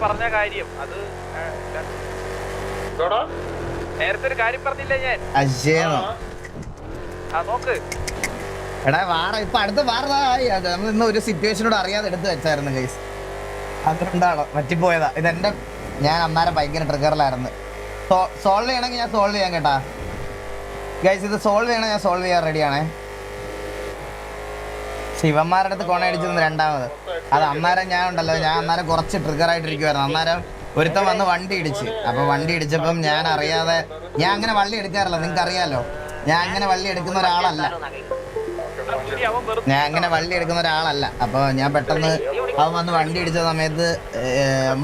പറഞ്ഞ കാര്യം. അത്? നേരത്തെ ഒരു കാര്യം പറഞ്ഞില്ലേ ഞാൻ? ആ. നോക്ക്. എടാ വാറ ഇപ്പൊ അടുത്ത വാറതായി നമ്മൾ ഇന്ന് ഒരു സിറ്റുവേഷനോട് അറിയാതെ എടുത്തു വെച്ചായിരുന്നു ഗൈസ് അതുകൊണ്ടാണോ? പറ്റിപ്പോയതാ ഇതെന്റെ ഞാൻ അന്നേരം ഭയങ്കര ട്രിഗറിലായിരുന്നു സോൾവ് ചെയ്യണമെങ്കിൽ ഞാൻ സോൾവ് ചെയ്യാൻ കേട്ടാ. ഗൈസ് ഇത് സോൾവ് ചെയ്യണമെങ്കിൽ ഞാൻ സോൾവ് ചെയ്യാൻ റെഡിയാണേ ശിവന്മാരുടെ അടുത്ത് കൊണയടിച്ചത് രണ്ടാമത്. അത് അന്നേരം ഞാൻ ഉണ്ടല്ലോ ഞാൻ അന്നേരം കുറച്ച് ട്രിഗർ ആയിട്ടിരിക്കുവായിരുന്നു. അന്നേരം ഒരുത്തം വന്ന് വണ്ടി ഇടിച്ച്. അപ്പൊ വണ്ടി ഇടിച്ചപ്പം ഞാൻ അറിയാതെ ഞാൻ അങ്ങനെ വള്ളി എടുക്കാറില്ല നിങ്ങൾക്ക് അറിയാലോ ഞാൻ അങ്ങനെ വള്ളി എടുക്കുന്ന ഒരാളല്ല. ഞാൻ അങ്ങനെ വള്ളി എടുക്കുന്ന ഒരാളല്ല. അപ്പൊ ഞാൻ പെട്ടെന്ന് അവൻ വന്ന് വണ്ടി ഇടിച്ച സമയത്ത്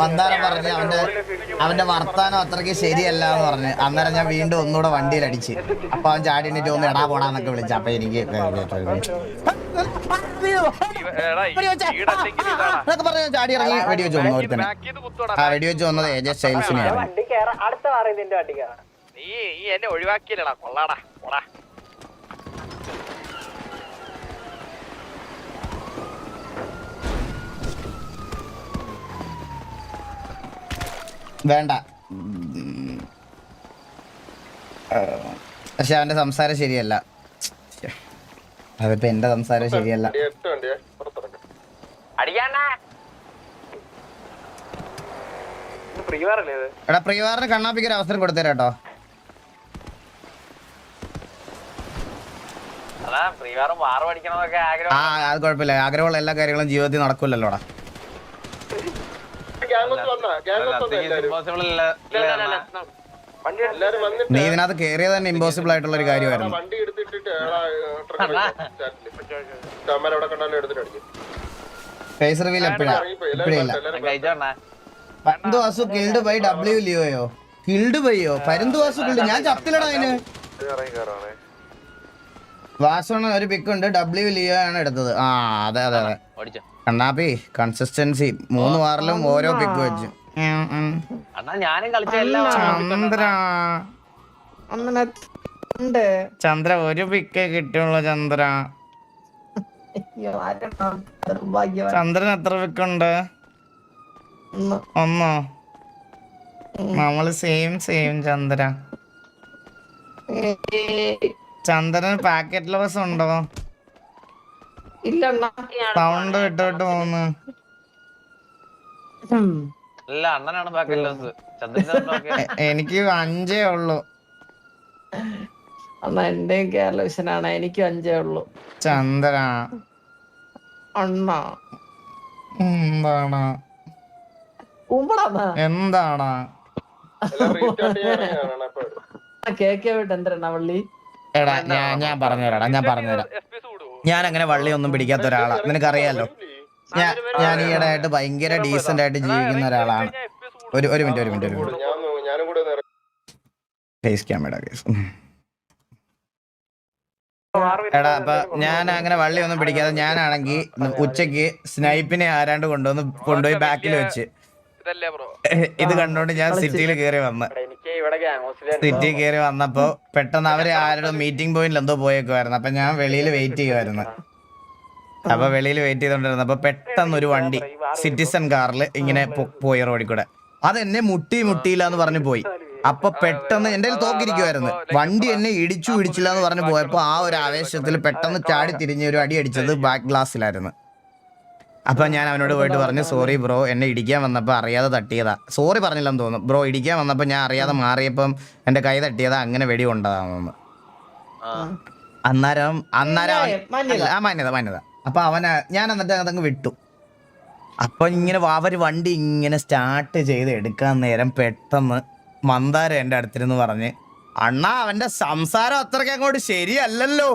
മന്ദാരം പറഞ്ഞ് അവന്റെ അവന്റെ വർത്താനം അത്രയ്ക്ക് ശരിയല്ല എന്ന് പറഞ്ഞ് അന്നേരം ഞാൻ വീണ്ടും ഒന്നുകൂടെ വണ്ടിയിൽ അടിച്ച് അപ്പൊ അവൻ ചാടി എണ്ണിട്ട് ഒന്ന് എടാ പോടാന്നൊക്കെ വിളിച്ചു. അപ്പൊ എനിക്ക് പറഞ്ഞ് ചാടി ഇറങ്ങി വെടിവെച്ച് വന്നു ഒരുത്തനെ ആ വെടിവെച്ച് വന്നത് ഏജ സ്റ്റൈൽസിനെയാണ് നീ എന്നെ ഒഴിവാക്കിയില്ലടാ കൊള്ളാടാ കൊള്ളാ. വേണ്ട. പക്ഷെ അവന്റെ സംസാരം ശരിയല്ല. അതിപ്പോ എന്റെ സംസാരം ശരിയല്ല. എടാ പ്രിയവാറിന് കണ്ണാപ്പിക്ക് ഒരു അവസരം കൊടുത്തേരാ കേട്ടോ. ആ അത് കുഴപ്പമില്ല. ആഗ്രഹമുള്ള എല്ലാ കാര്യങ്ങളും ജീവിതത്തിൽ നടക്കൂലല്ലോടാ. ഗ്യാങ് നീ ഇതിനകത്ത് കേറിയത് തന്നെ ഇമ്പോസിബിൾ ആയിട്ടുള്ള ഒരു കാര്യമായിരുന്നു. വണ്ടി എടുത്തിട്ടിട്ട് ചാമര കണ്ടാലും എടുത്തിട്ട് അടിക്കും. ഫേസ് എപ്പോഴാ എല്ലാരും Parunthu Vasu killed by W ലിയോയോ killed ബൈയോ പരുന്തു വാസു കിൽഡ് ഞാൻ ചത്തിലടാ അതിന്. വാസുണ് ഒരു പിക്ക് ഉണ്ട്. ഡബ്ല്യു ലിയോ ആണ് എടുത്തത്. ആ അതെ അതെ അതെ. കണ്ണാപ്പി കൺസിസ്റ്റൻസി മൂന്ന് വാറിലും ഓരോ പിക്ക് വെച്ചു. അണ്ണാ ഞാനും കളിച്ച എല്ലാ ചന്ദ്ര. ഉണ്ട്. ചന്ദ്ര ഒരു പിക്കേ കിട്ടുള്ളൂ ചന്ദ്ര. ചന്ദ്രൻ എത്ര പിക്കുണ്ട് ഒന്ന്. നമ്മൾ same same Chandra. Chandran packet loss ഉണ്ടോ? ഇല്ല അണ്ണാ. സൗണ്ട് വിട്ടോട്ട് ഉം. അല്ല അണ്ണനാണ് ബാക്കി എനിക്ക് അഞ്ചേ ഉള്ളു. അണ്ണാ എന്റെയും കേരള വിഷനാണ് എനിക്കും അഞ്ചേ ഉള്ളു. ചന്ദ്ര. അണ്ണാ. എന്താണ് എന്താണ് എടാ ഞാൻ ഞാൻ പറഞ്ഞുതരാടാ ഞാൻ പറഞ്ഞുതരാം. ഞാൻ അങ്ങനെ വള്ളി ഒന്നും പിടിക്കാത്ത ഒരാളാ. നിനക്കറിയാലോ? ഞാൻ ഞാൻ ഈയിടെ ആയിട്ട് ഭയങ്കര ഡീസന്റ് ആയിട്ട് ജീവിക്കുന്ന ഒരാളാണ്. ഒരു ഒരു മിനിറ്റ് ഒരു മിനിറ്റ് ഒരു മിനിറ്റ്. Face camera case. എടാ അപ്പൊ ഞാൻ അങ്ങനെ വള്ളി ഒന്നും പിടിക്കാതെ ഞാനാണെങ്കിൽ ഉച്ചയ്ക്ക് സ്നൈപ്പിനെ ആരാണ്ട് കൊണ്ടുവന്ന് കൊണ്ടുപോയി ബാക്കിൽ വെച്ച്. ഇതല്ലേ ബ്രോ? ഇത് കണ്ടോണ്ട് ഞാൻ സിറ്റിയിൽ കയറി വന്ന്. എനിക്ക് ഇവിടെ ഗ്യാങ് സിറ്റി കയറി വന്നപ്പോ പെട്ടെന്ന് അവർ ആരുടെ മീറ്റിംഗ് പോയിന്റിൽ എന്തോ പോയേക്കുമായിരുന്നു അപ്പൊ ഞാൻ വെളിയിൽ വെയിറ്റ് ചെയ്യുമായിരുന്നു അപ്പൊ വെളിയിൽ വെയിറ്റ് ചെയ്തോണ്ടിരുന്നത്. അപ്പൊ പെട്ടെന്ന് ഒരു വണ്ടി സിറ്റിസൺ കാറിൽ ഇങ്ങനെ പോയി റോഡിൽ കൂടെ അത് എന്നെ മുട്ടി മുട്ടിയില്ല എന്ന് പറഞ്ഞു പോയി. അപ്പൊ പെട്ടെന്ന് എന്റെ കയ്യിൽ തോക്കിരിക്കുമായിരുന്നു വണ്ടി എന്നെ ഇടിച്ചു ഇടിച്ചില്ല എന്ന് പറഞ്ഞു പോയപ്പോ ആ ഒരു ആവേശത്തിൽ പെട്ടെന്ന് ചാടി തിരിഞ്ഞ് ഒരു അടി അടിച്ചത് ബാക്ക് ഗ്ലാസ്സിലായിരുന്നു അപ്പൊ ഞാൻ അവനോട് പോയിട്ട് പറഞ്ഞു സോറി ബ്രോ എന്നെ ഇടിക്കാൻ വന്നപ്പോൾ അറിയാതെ തട്ടിയതാ. സോറി പറഞ്ഞില്ലെന്ന് തോന്നുന്നു. ബ്രോ ഇടിക്കാൻ വന്നപ്പോൾ ഞാൻ അറിയാതെ മാറിയപ്പം എന്റെ കൈ തട്ടിയതാ അങ്ങനെ വെടി കൊണ്ടതാണെന്ന് അന്നേരം അന്നേരം ആ മാന്യത മാന്യത. അപ്പൊ അവനെ ഞാൻ എന്നിട്ട് അതങ്ങ് വിട്ടു. അപ്പൊ ഇങ്ങനെ അവർ അവർ വണ്ടി ഇങ്ങനെ സ്റ്റാർട്ട് ചെയ്ത് എടുക്കാൻ നേരം പെട്ടെന്ന് മന്ദാര എന്റെ അടുത്തിരുന്ന് പറഞ്ഞ് അണ്ണാ അവന്റെ സംസാരം അത്രയ്ക്ക് അങ്ങോട്ട് ശരിയല്ലല്ലോ?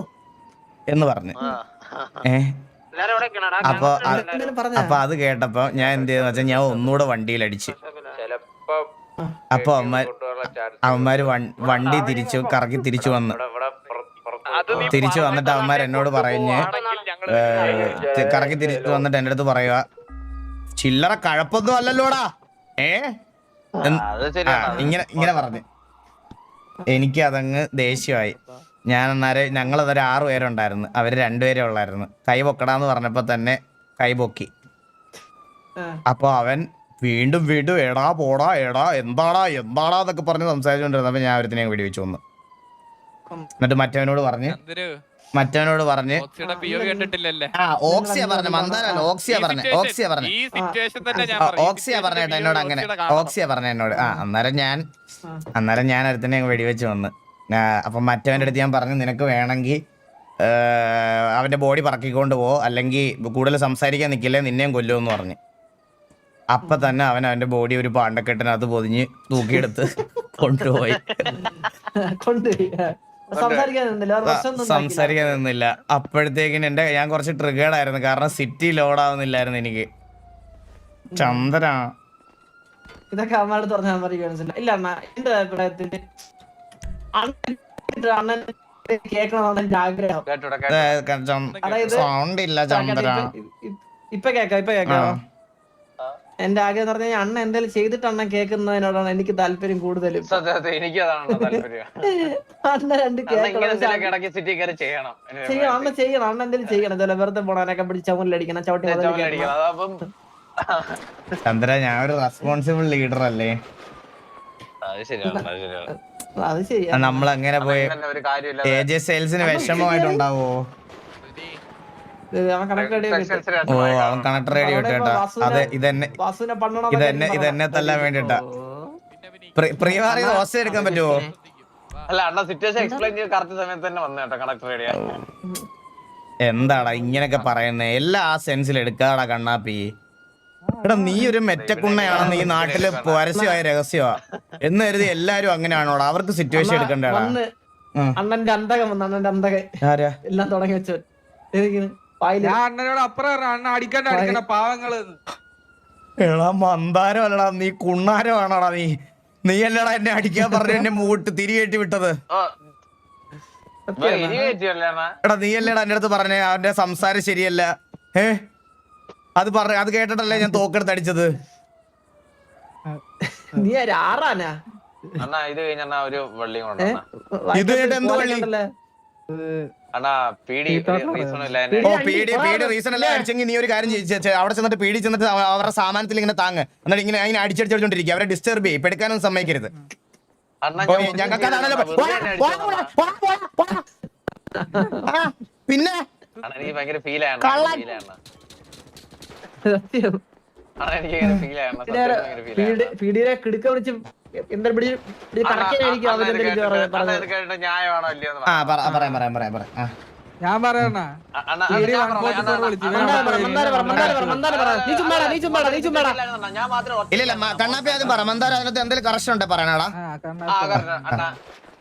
എന്ന് പറഞ്ഞു. ഏ? അപ്പൊ? അപ്പൊ അത് കേട്ടപ്പോ ഞാൻ എന്ത് ചെയ്തെന്ന് വെച്ചാൽ ഞാൻ ഒന്നുകൂടെ വണ്ടിയിൽ അടിച്ച്. അപ്പൊ അവന്മാർ അവന്മാര് വണ്ടി തിരിച്ചു കറക്കി തിരിച്ചു വന്ന്. തിരിച്ചു വന്നിട്ട് അവന്മാർ എന്നോട് പറഞ്ഞ് കറക്കി തിരിച്ചു വന്നിട്ട് എന്റെ അടുത്ത് പറയുക ചില്ലറ കഴപ്പൊന്നും അല്ലല്ലോടാ. ഏ? ഇങ്ങനെ ഇങ്ങനെ പറഞ്ഞു. എനിക്ക് അതങ്ങ് ദേഷ്യമായി. ഞാൻ അന്നേരം ഞങ്ങൾ അതൊരു ആറു പേരുണ്ടായിരുന്നു. അവർ രണ്ടുപേരെ ഉള്ളായിരുന്നു. കൈ പൊക്കടാന്ന് പറഞ്ഞപ്പോ തന്നെ കൈ പൊക്കി. അപ്പൊ അവൻ വീണ്ടും വീണ്ടും എടാ പോടാ എടാ എന്താടാ എന്താടാ എന്നൊക്കെ പറഞ്ഞ് സംസാരിച്ചുകൊണ്ടിരുന്നപ്പോ ഞാൻ ഒരുത്തിനെ വെടിവെച്ചു വന്നു എന്നിട്ട് മറ്റവനോട് പറഞ്ഞ് മറ്റവനോട് പറഞ്ഞ് ആ ഓക്സിയ പറഞ്ഞ മന്ദാനല്ല ഓക്സിയ പറഞ്ഞ ഓക്സിയ പറഞ്ഞ. ഈ സിറ്റുവേഷൻ തന്നെ ഞാൻ ആ, ഓക്സിയ പറഞ്ഞേട്ടാ എന്നോട് അങ്ങനെ. ഓക്സിയ പറഞ്ഞ എന്നോട്. ആ അന്നേരം ഞാൻ. അന്നേരം ഞാൻ അടുത്തന്നെ അങ്ങ് വെടിവെച്ച് വന്ന്. അപ്പൊ മറ്റവന്റെ അടുത്ത് ഞാൻ പറഞ്ഞു നിനക്ക് വേണമെങ്കിൽ അവന്റെ ബോഡി പറക്കിക്കൊണ്ട് പോ. അല്ലെങ്കിൽ കൂടുതൽ സംസാരിക്കാൻ നിൽക്കില്ലേ നിന്നെയും കൊല്ലുമെന്ന് പറഞ്ഞു. അപ്പൊ തന്നെ അവൻ അവന്റെ ബോഡി ഒരു പാണ്ടക്കെട്ടിനകത്ത് പൊതിഞ്ഞ് തൂക്കിയെടുത്ത് കൊണ്ടുപോയി. കൊണ്ടുപോയി. സംസാരിക്കാൻ നിന്നില്ല അപ്പോഴത്തേക്കിന് എന്റെ ഞാൻ കുറച്ച് ട്രിഗേർഡ് ആയിരുന്നു. കാരണം സിറ്റി ലോഡ് ആവുന്നില്ലായിരുന്നു എനിക്ക്. ചന്ദ്ര. ഇതൊക്കെ അമ്മയോട് അമ്മ മനസ്സിലായി. ഇല്ല അമ്മ എന്റെ അഭിപ്രായത്തിൽ അണ്ണൻ എന്റെ ആഗ്രഹം. അതായത് സൗണ്ട് ഇല്ല ചന്ദ്ര. ഇപ്പൊ- കേക്കാം ഇപ്പൊ കേക്കാം എന്റെ ആഗ്രഹം എന്ന് പറഞ്ഞാൽ അണ്ണ എന്തെങ്കിലും ചെയ്തിട്ട് അണ്ണൻ കേൾക്കുന്നതിനോടാണ് എനിക്ക് താല്പര്യം കൂടുതലും. അണ്ണ രണ്ട് ചെയ്യണം. അണ്ണ ചെയ്യണം അണ്ണ എന്തെങ്കിലും ചെയ്യണം. ചില വെറുതെ പോണാനൊക്കെ പിടിച്ച് ചവിട്ടി അടിക്കണം. അതപ്പം ചന്ദ്ര ഞാൻ ഒരു റെസ്പോൺസിബിൾ ലീഡർ അല്ലേ? അത് ശരിയാണ് നമ്മൾ അങ്ങനെ പോയി സെയിൽസിന് വിഷമമായിട്ടുണ്ടാവോ? ഓ അവൻ കണക്ടർ റേഡി വിട്ടു അതെ ഇതെന്നെ ഇതെന്നെ ഇതെന്നെ തല്ലാൻ വേണ്ടിട്ടാ. പ്രിയവാറി ദോശ എടുക്കാൻ പറ്റുമോ അല്ല അണ്ണ സിറ്റുവേഷൻ എക്സ്പ്ലെയിൻ ചെയ്ത് കറക്റ്റ് സമയത്ത് തന്നെ വന്നു കേട്ടോ കണക്ടർ റേഡിയ എന്താടാ ഇങ്ങനെയൊക്കെ പറയുന്നേ? എല്ലാ ആ സെൻസിൽ എടുക്കാടാ കണ്ണാപ്പി. എടാ നീ ഒരു മെറ്റക്കുണ്ണയാണെന്ന് ഈ നാട്ടിൽ പരസ്യമായ രഹസ്യമാ. എന്ന് കരുതി എല്ലാരും അങ്ങനെയാണോടാ? അവർക്ക് സിറ്റുവേഷൻ എടുക്കണ്ടേടാ. അണ്ണന്റെ അന്തകം വന്ന് അണ്ണന്റെ അന്തകം ആരാ? എല്ലാം തുടങ്ങി വെച്ചു ഞാൻ അണ്ണനോട് അപ്പുറം പറഞ്ഞു, അണ്ണ അടിക്കണ്ട അടിക്കണ്ട പാവങ്ങൾ. എടാ മന്ദാരം അല്ലടാ നീ കുണ്ണാരമാണടാ നീ? നീ അല്ലടാ എന്നെ അടിക്കാൻ പറഞ്ഞു എന്നെ മൂട്ട് തിരികേറ്റി വിട്ടത്. എടാ നീ അല്ലടാ എന്റെ അടുത്ത് പറഞ്ഞേ അവന്റെ സംസാരം ശരിയല്ല. ഏ അത് പറ അത് കേട്ടിട്ടല്ലേ ഞാൻ തോക്കെടുത്ത് അടിച്ചത്? നീ ആര് ആറാനാ? അണ്ണ ഇത് കഴിഞ്ഞ അണ്ണ ഒരു വള്ളി കൊണ്ടു ഇത് കഴിഞ്ഞിട്ട് എന്ത് വള്ളി? ഓ റീസൺ അല്ല? അടിച്ചെങ്കിൽ നീ ഒരു കാര്യം അവിടെ ചെന്നിട്ട് പീഡി ചെന്നിട്ട് അവ- അവരുടെ സാമാനത്തിൽ ഇങ്ങനെ താങ്ങ്. എന്നിട്ട് ഇങ്ങനെ അതിനെ അടിച്ചടിച്ചോണ്ടിരിക്കുക അവരെ ഡിസ്റ്റർബ് ചെയ്യും. പെടുക്കാനൊന്നും എടുക്കാനൊന്നും സമ്മതിക്കരുത് ഞങ്ങൾക്ക് അതാണല്ലോ. പിന്നെ? അണ്ണാ എനിക്ക് ഭയങ്കര ഫീൽ ആണ് കള്ളൻ. കിടുക്ക പിടിച്ച് അവരെന്തെങ്കിലും ന്യായമാണോ എന്ന് പറയാം പറയാം പറയാം പറയാം. ഞാൻ പറയണ. ഇല്ല കണ്ണാപ്പി ആദ്യം പറ മന്ദാര അതിനകത്ത് എന്തെങ്കിലും കറക്ഷൻ ഉണ്ടോ പറയണടാ? ആ കണ്ണ ആ, കാരണം അണ്ണാ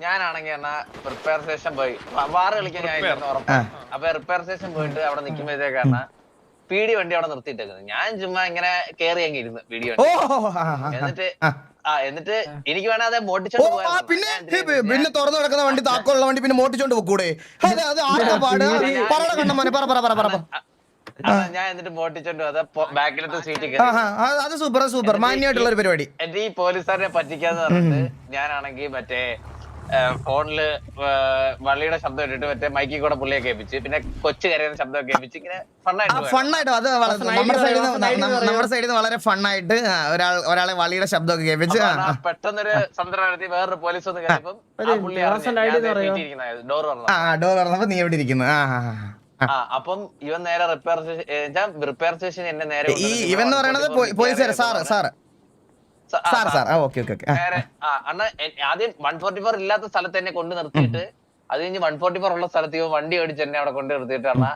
ഞാനാണെങ്കിൽ അണ്ണാ റിപ്പയർ സ്റ്റേഷൻ പോയി. വാറ് കളിക്കാൻ ഞാൻ അപ്പൊ റിപ്പയർ സ്റ്റേഷൻ പോയിട്ട് അവിടെ നിൽക്കുമ്പോഴത്തേക്കാണ് പീടി വണ്ടി അവിടെ നിർത്തിയിട്ടേക്കുന്നത്. ഞാൻ ചുമ്മാ ഇങ്ങനെ കയറി അങ്ങ് ഇരുന്ന് പീടി വണ്ടി. എന്നിട്ട് ആ. എന്നിട്ട് എനിക്ക് വേണേ അതെ മോട്ടിച്ചോണ്ട് പിന്നെ പിന്നെ തുറന്നു കിടക്കുന്ന വണ്ടി താക്കോലുള്ള വണ്ടി പിന്നെ മോട്ടിച്ചോണ്ട് പോക്കൂടെ അത് അത് ആർക്കാ പാട്? പറയണ കണ്ണമ്മനെ പറ പറ പറ പറ. ഞാൻ എന്നിട്ട് മോട്ടിച്ചോണ്ട് അത് ബാക്കിലത്തെ സീറ്റിൽ അത് സൂപ്പർ സൂപ്പർ. മാന്യമായിട്ടുള്ള ഒരു പരിപാടി. എന്റെ ഈ പോലീസുകാരനെ പറ്റിക്കാന്ന് പറഞ്ഞിട്ട് ഞാനാണെങ്കിൽ മറ്റേ ഫോണിൽ വള്ളിയുടെ ശബ്ദം ഇട്ടിട്ട് മറ്റേ മൈക്കിൽ കൂടെ പുള്ളിയെ കേൾപ്പിച്ച് പിന്നെ കൊച്ചു കരയുന്ന ശബ്ദം കേൾപ്പിച്ച് ഇങ്ങനെ ഫണ്ണായിട്ട് അത് നമ്മുടെ സൈഡിൽ. നമ്മുടെ സൈഡിൽ നിന്ന് വളരെ ഫണ്ണായിട്ട് ഒരാൾ ഒരാളെ വളിയുടെ ശബ്ദമൊക്കെ കേൾപ്പിച്ച് പെട്ടെന്നൊരു നടത്തി വേറൊരു പോലീസ് ഒന്ന് കയറിയപ്പം പുള്ളി വാസന ഐഡി എന്ന് പറയോ? ഡോർ ഡോർ തുറന്നപ്പോ നീ എവിടെ ഇരിക്കുന്നു? ആ അപ്പം ഇവൻ നേരെ റിപ്പയർ സ്റ്റേഷൻ റിപ്പയർ സ്റ്റേഷൻ എന്നെ നേരെ ഈ ഇവൻ എന്ന് പറയുന്നത് പോലീസുകാർ sir sir. Sir sir. Okay okay അണ്ണ ആദ്യം വൺ ഫോർട്ടി ഫോർ ഇല്ലാത്ത സ്ഥലത്ത് എന്നെ കൊണ്ട് നിർത്തിയിട്ട് അത് കഴിഞ്ഞ് വൺ ഫോർട്ടി ഫോർ ഉള്ള സ്ഥലത്ത് വണ്ടി ഓടിച്ച് എന്നെ അവിടെ കൊണ്ട് നിർത്തിയിട്ട് അണ്ണ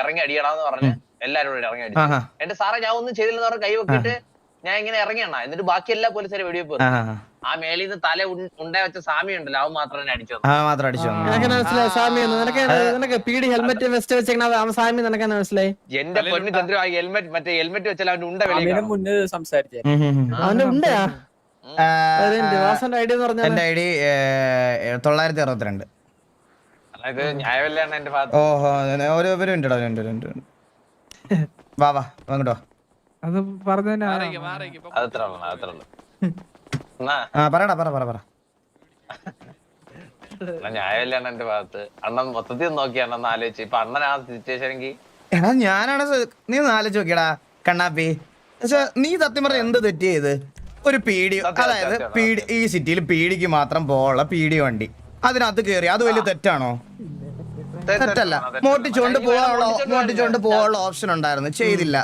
ഇറങ്ങി അടിയണമെന്ന് പറഞ്ഞ് എല്ലാരും കൂടെ ഇറങ്ങി അടിച്ചു. എന്റെ സാറേ ഞാൻ ഒന്നും ചെയ്തില്ലെന്ന് പറഞ്ഞ് കൈ വെക്കിട്ട് ഞാൻ ഇങ്ങനെ ഇറങ്ങിയണ എന്നിട്ട് ബാക്കി എല്ലാ പോലീസുകാരും വെടിവെപ്പ് ആ നിർത്തി. ആ. മേലിൽ നിന്ന് തല ഉണ്ടായ ഉണ്ട വെച്ച സാമി ഉണ്ടല്ലോ അവൻ മാത്രം എന്നെ അടിച്ചു ആ മാത്രം അടിച്ചു വന്നു. നിനക്ക് മനസ്സിലായി സാമി എന്ന് നിനക്ക് നിനക്ക് പീടി ഹെൽമെറ്റ് വെസ്റ്റ് വെച്ചേക്കണ അവൻ സാമി മനസ്സിലായി? എന്റെ പൊന്നു ചന്ദ്രു ആ ഹെൽമെറ്റ് മറ്റേ ഹെൽമെറ്റ് വെച്ചാൽ അവന്റെ ഉണ്ട വെളിയിൽ കാണും. ഉം, ഉം, ഉം. അവന്റെ ഉണ്ടാ ആ, വാസന്റെ ഐഡിയ എന്ന് പറഞ്ഞാൽ എന്റെ ഐ ഡി തൊള്ളായിരത്തി അറുപത്തിരണ്ട്. അതായത് ന്യായമല്ലാണ് എന്റെ ഭാഗത്ത്. ഓഹോ ഒരു ഒരു ഉണ്ടോ ഒരു മിനിറ്റ് ഒരു മിനിറ്റ് വാ വാ അങ്ങോട്ടോ അത് പറഞ്ഞു പറയടാ പറ പറ പറ. എന്നാ ന്യായമല്ലാണ് എന്റെ ഭാഗത്ത്. അണ്ണൻ മൊത്തത്തിൽ ഒന്ന് നോക്കി അണ്ണൻ ആലോചിച്ച്. ഇപ്പൊ അണ്ണൻ ആ സിറ്റുവേഷൻ എങ്കിൽ എടാ ഞാനാണ് നീ ഒന്ന് ആലോചിച്ച് നോക്കിയടാ കണ്ണാപ്പി. പക്ഷെ നീ സത്യം പറഞ്ഞ എന്ത് തെറ്റ് ചെയ്ത്? ഒരു പീഡി അതായത് പീഡി ഈ സിറ്റിയിൽ പീഡിക്ക് മാത്രം പോകാനുള്ള പീഡി വണ്ടി. അതിനകത്ത് കേറി അത് വലിയ തെറ്റാണോ? തെറ്റല്ല മോട്ടിച്ചോണ്ട് പോകാനുള്ള മോട്ടിച്ചോണ്ട് പോകാനുള്ള ഓപ്ഷൻ ഉണ്ടായിരുന്നു. ചെയ്തില്ല.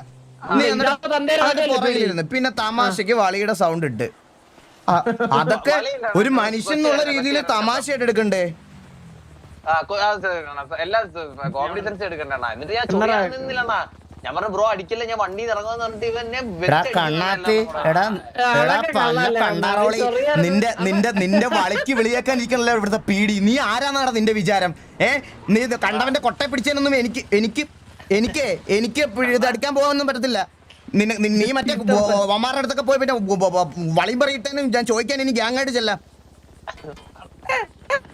പിന്നെ തമാശക്ക് വളിയുടെ സൗണ്ട് ഇട്ട്. അതൊക്കെ ഒരു മനുഷ്യൻ എന്നുള്ള രീതിയിൽ തമാശയായിട്ട് എടുക്കണ്ടേ? എല്ലാ കോമഡി സെൻസ് എന്നിട്ട് ഞാൻ ഞാൻ പറഞ്ഞു ബ്രോ അടിക്കില്ല ഞാൻ വണ്ടി നിന്റെ നിന്റെ നിന്റെ വളിക്ക് വിളിയേക്കാൻ ഇരിക്കണല്ലോ ഇവിടുത്തെ പീടി നീ ആരാന്നാണ് നിന്റെ വിചാരം? ഏ നീ കണ്ടവന്റെ കൊട്ട പിടിച്ചതിനൊന്നും എനിക്ക് എനിക്ക് എനിക്ക് എനിക്ക് ഇത് അടിക്കാൻ പോകാനൊന്നും പറ്റത്തില്ല. നിന്നെ നീ മറ്റേ വമാരുടെ അടുത്തൊക്കെ പോയി പിന്നെ വളി പറയിട്ടേനും ഞാൻ ചോദിക്കാൻ ഇനി ഗ്യാങ് ആയിട്ട് ചെല്ലാം.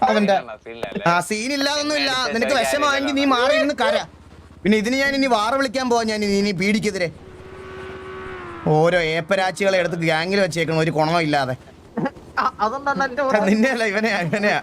അവന്റെ ആ സീൻ ഇല്ല. നിനക്ക് വിഷമമായെങ്കിൽ നീ മാറി ഇരുന്ന് കര. പിന്നെ ഇതിന് ഞാൻ ഇനി വാറ വിളിക്കാൻ പോവാ. ഞാൻ ഇനി ഇനി പീഡിക്കെതിരെ. ഓരോ ഏപ്പരാച്ചികളെ എടുത്ത് ഗ്യാങ്ങിൽ വെച്ചേക്കണം ഒരു കുണമില്ലാതെ. നിന്നെയല്ല ഇവനെയാ ഇവനെയാ.